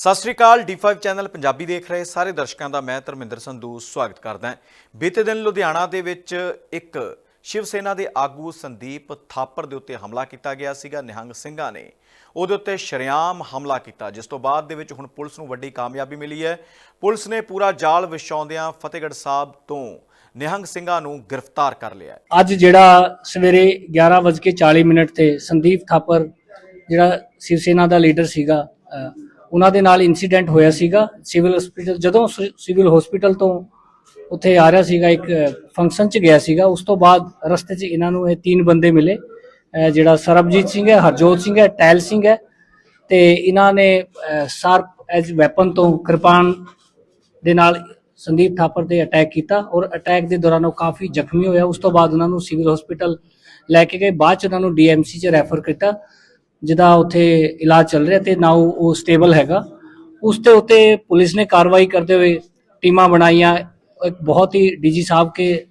ਸਤਿ ਸ੍ਰੀ ਅਕਾਲ D5 channel Punjabi ਦੇਖ ਰਹੇ ਸਾਰੇ ਦਰਸ਼ਕਾਂ ਦਾ ਮੈਂ ਧਰਮਿੰਦਰ ਸੰਧੂ ਸਵਾਗਤ ਕਰਦਾ ਹਾਂ। ਬੀਤੇ ਦਿਨ ਲੁਧਿਆਣਾ ਦੇ ਵਿੱਚ ਇੱਕ ਸ਼ਿਵ ਸੈਨਾ ਦੇ ਆਗੂ ਸੰਦੀਪ ਥਾਪਰ ਦੇ ਉੱਤੇ ਹਮਲਾ ਕੀਤਾ ਗਿਆ ਸੀਗਾ। ਨਿਹੰਗ ਸਿੰਘਾਂ ਨੇ ਉਹਦੇ ਉੱਤੇ ਸ਼ਰੇਆਮ ਹਮਲਾ ਕੀਤਾ, ਜਿਸ ਤੋਂ ਬਾਅਦ ਦੇ ਵਿੱਚ ਹੁਣ ਪੁਲਿਸ ਨੂੰ ਵੱਡੀ ਕਾਮਯਾਬੀ ਮਿਲੀ ਹੈ। ਪੁਲਿਸ ਨੇ ਪੂਰਾ ਜਾਲ ਵਿਛਾਉਂਦਿਆਂ ਫਤਿਹਗੜ੍ਹ ਸਾਹਿਬ ਤੋਂ ਨਿਹੰਗ ਸਿੰਘਾਂ ਨੂੰ ਗ੍ਰਿਫਤਾਰ ਕਰ ਲਿਆ ਅੱਜ ਜਿਹੜਾ ਸਵੇਰੇ 11:40 ਮਿੰਟ ਤੇ ਸੰਦੀਪ ਥਾਪਰ, ਜਿਹੜਾ ਸ਼ਿਵ ਸੈਨਾ ਦਾ ਲੀਡਰ ਸੀਗਾ ਉਹਨਾਂ ਦੇ ਨਾਲ ਇਨਸੀਡੈਂਟ ਹੋਇਆ ਸੀਗਾ। ਸਿਵਲ ਹਸਪੀਟਲ ਜਦੋਂ ਸਿਵਲ ਹਸਪੀਟਲ ਤੋਂ ਉੱਥੇ ਆ ਰਿਹਾ ਸੀਗਾ, ਇੱਕ ਫੰਕਸ਼ਨ 'ਚ ਗਿਆ ਸੀਗਾ, ਉਸ ਤੋਂ ਬਾਅਦ ਰਸਤੇ 'ਚ ਇਹਨਾਂ ਨੂੰ ਇਹ ਤਿੰਨ ਬੰਦੇ ਮਿਲੇ। ਜਿਹੜਾ ਸਰਬਜੀਤ ਸਿੰਘ ਹੈ, ਹਰਜੋਤ ਸਿੰਘ ਹੈ ਟੈਲ ਸਿੰਘ ਹੈ, ਤੇ ਇਹਨਾਂ ਨੇ ਸ਼ਾਰਪ ਐਜ ਵੈਪਨ ਤੋਂ ਕਿਰਪਾਨ ਦੇ ਨਾਲ ਸੰਦੀਪ ਥਾਪਰ ਤੇ ਅਟੈਕ ਕੀਤਾ ਔਰ ਅਟੈਕ ਦੇ ਦੌਰਾਨ ਉਹ ਕਾਫੀ ਜ਼ਖਮੀ ਹੋਇਆ। ਉਸ ਤੋਂ ਬਾਅਦ ਉਹਨਾਂ ਨੂੰ ਸਿਵਲ ਹਸਪੀਟਲ ਲੈ ਕੇ ਗਏ। ਬਾਅਦ ਚ ਉਹਨਾਂ ਨੂੰ ਡੀਐਮਸੀ ਚ ਰੈਫਰ ਕੀਤਾ। ਜਿਹਦਾ ਉੱਥੇ ਇਲਾਜ ਚੱਲ ਰਿਹਾ ਤੇ ਨਾਓ ਉਹ ਸਟੇਬਲ ਹੈਗਾ। ਉਸ ਤੇ ਉੱਤੇ ਪੁਲਿਸ ਨੇ ਕਾਰਵਾਈ ਕਰਦੇ ਹੋਏ ਟੀਮਾਂ ਬਣਾਈਆਂ। ਇੱਕ ਬਹੁਤ ਹੀ ਡੀਜੀ ਸਾਹਿਬ ਕੇ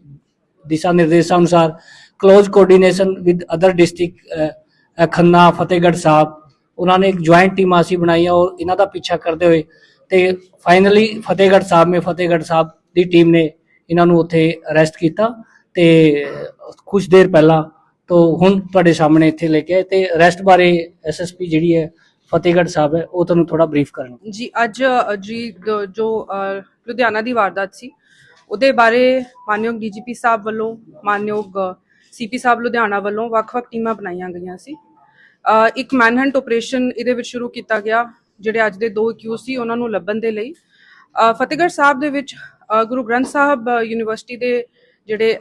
ਦਿਸ਼ਾ ਨਿਰਦੇਸ਼ਾਂ ਅਨੁਸਾਰ close coordination with other district Khanna, Fatehgarh Sahib, ਉਹਨਾਂ ਨੇ ਇੱਕ ਜੁਆਇੰਟ ਟੀਮ ਅਸੀਂ ਬਣਾਈਆਂ ਔਰ ਇਹਨਾਂ ਦਾ ਪਿੱਛਾ ਕਰਦੇ ਹੋਏ ਤੇ ਫਾਈਨਲੀ ਫਤਿਹਗੜ੍ਹ ਸਾਹਿਬ ਮੇ ਫਤਿਹਗੜ੍ਹ ਸਾਹਿਬ ਦੀ ਟੀਮ ਨੇ ਇਹਨਾਂ ਨੂੰ ਉੱਥੇ ਅਰੈਸਟ ਕੀਤਾ ਤੇ ਕੁਝ ਦੇਰ ਪਹਿਲਾਂ ਤੋਂ ਹੁਣ ਤੁਹਾਡੇ ਸਾਹਮਣੇ ਇੱਥੇ ਲੈ ਕੇ ਆਏ ਤੇ ਅਰੈਸਟ ਬਾਰੇ ਐਸਐਸਪੀ ਜਿਹੜੀ ਹੈ, ਫਤਿਹਗੜ੍ਹ ਸਾਹਿਬ ਹੈ, ਉਹ ਤੁਹਾਨੂੰ ਥੋੜਾ ਬਰੀਫ ਕਰਨਗੇ। ਜੀ, ਅੱਜ ਜੀ ਜੋ ਲੁਧਿਆਣਾ ਦੀ ਵਾਰਦਾਤ ਸੀ, ਉਹਦੇ ਬਾਰੇ ਮਾਨਯੋਗ ਡੀਜੀਪੀ ਸਾਹਿਬ ਵੱਲੋਂ, ਮਾਨਯੋਗ ਸੀਪੀ ਸਾਹਿਬ ਲੁਧਿਆਣਾ ਵੱਲੋਂ ਵੱਖ-ਵੱਖ ਟੀਮਾਂ ਬਣਾਈਆਂ ਗਈਆਂ ਸੀ। ਇੱਕ ਮੈਨਹੰਟ ਆਪਰੇਸ਼ਨ ਇਹਦੇ ਵਿੱਚ ਸ਼ੁਰੂ ਕੀਤਾ ਗਿਆ, ਜਿਹੜੇ ਅੱਜ ਦੇ ਦੋ ਅਕਿਊਜ਼ ਸੀ, ਉਹਨਾਂ ਨੂੰ ਲੱਭਣ ਦੇ ਲਈ। ਫਤਿਹਗੜ੍ਹ ਸਾਹਿਬ ਦੇ ਵਿੱਚ ਗੁਰੂ ਗ੍ਰੰਥ ਸਾਹਿਬ ਯੂਨੀਵਰਸਿਟੀ ਦੇ ਜਿਹੜੇ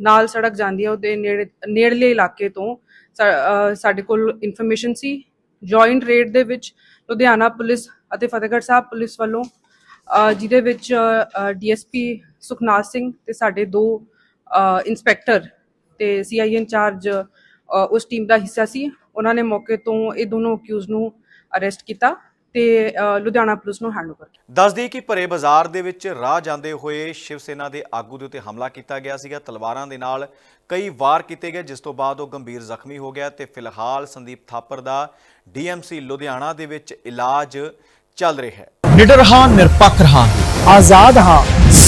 ਨਾਲ ਸੜਕ ਜਾਂਦੀ ਹੈ ਉਹਦੇ ਨੇੜੇ ਨੇੜਲੇ ਇਲਾਕੇ ਤੋਂ ਸਾਡੇ ਕੋਲ ਇਨਫੋਰਮੇਸ਼ਨ ਸੀ ਜੁਆਇੰਟ ਰੇਡ ਦੇ ਵਿੱਚ ਲੁਧਿਆਣਾ ਪੁਲਿਸ ਅਤੇ ਫਤਿਹਗੜ੍ਹ ਸਾਹਿਬ ਪੁਲਿਸ ਵੱਲੋਂ ਜਿਹਦੇ ਵਿੱਚ ਡੀਐਸਪੀ ਸੁਖਨਾਥ ਸਿੰਘ ਤੇ ਸਾਡੇ ਦੋ ਅ, ਇੰਸਪੈਕਟਰ ਤੇ ਸੀਆਈ ਇੰਚਾਰਜ ਉਸ ਟੀਮ ਦਾ ਹਿੱਸਾ ਸੀ। ਉਹਨਾਂ ਨੇ ਮੌਕੇ ਤੋਂ ਇਹ ਦੋਨੋਂ ਅਕਿਊਜ਼ ਨੂੰ ਅਰੈਸਟ ਕੀਤਾ। ਤੇ ਲੁਧਿਆਣਾ ਪੁਲਿਸ ਨੂੰ ਹੈਂਡਓਵਰ ਦੱਸਦੀ ਕਿ ਭਰੇ ਬਾਜ਼ਾਰ ਦੇ ਵਿੱਚ ਰਾਹ ਜਾਂਦੇ ਹੋਏ ਸ਼ਿਵ ਸੈਨਾ ਦੇ ਆਗੂ ਦੇ ਉੱਤੇ ਹਮਲਾ ਕੀਤਾ ਗਿਆ ਸੀਗਾ। ਤਲਵਾਰਾਂ ਦੇ ਨਾਲ ਕਈ ਵਾਰ ਕੀਤੇ ਗਏ ਜਿਸ ਤੋਂ ਬਾਅਦ ਉਹ ਗੰਭੀਰ ਜ਼ਖਮੀ ਹੋ ਗਿਆ ਤੇ ਫਿਲਹਾਲ ਸੰਦੀਪ ਥਾਪਰ ਦਾ ਡੀਐਮਸੀ ਲੁਧਿਆਣਾ ਦੇ ਵਿੱਚ ਇਲਾਜ ਚੱਲ ਰਿਹਾ ਹੈ। ਨਿਡਰ ਹਾਂ ਨਿਰਪੱਖ ਰਹਾਂਗੇ। ਆਜ਼ਾਦ ਹਾਂ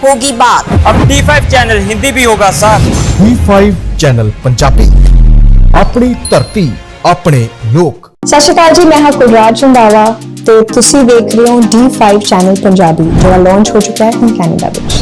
होगी बात अब D5 ਚੈਨਲ ਹਿੰਦੀ ਵੀ ਹੋਗਾ ਸਾਥ D5 ਚੈਨਲ ਪੰਜਾਬੀ ਆਪਣੀ ਧਰਤੀ ਆਪਣੇ ਲੋਕ ਸਤਿ ਸ਼੍ਰੀ ਅਕਾਲ ਜੀ ਮੈਂ ਹਾਂ ਕੁਲਰਾਜ ਰੰਧਾਵਾ ਤੇ ਤੁਸੀਂ ਵੇਖ ਰਹੇ ਹੋ D5 ਚੈਨਲ ਪੰਜਾਬੀ ਜਿਹੜਾ ਲਾਂਚ ਹੋ ਚੁੱਕਾ ਹੈ ਹੁਣ ਕੈਨੇਡਾ ਵਿੱਚ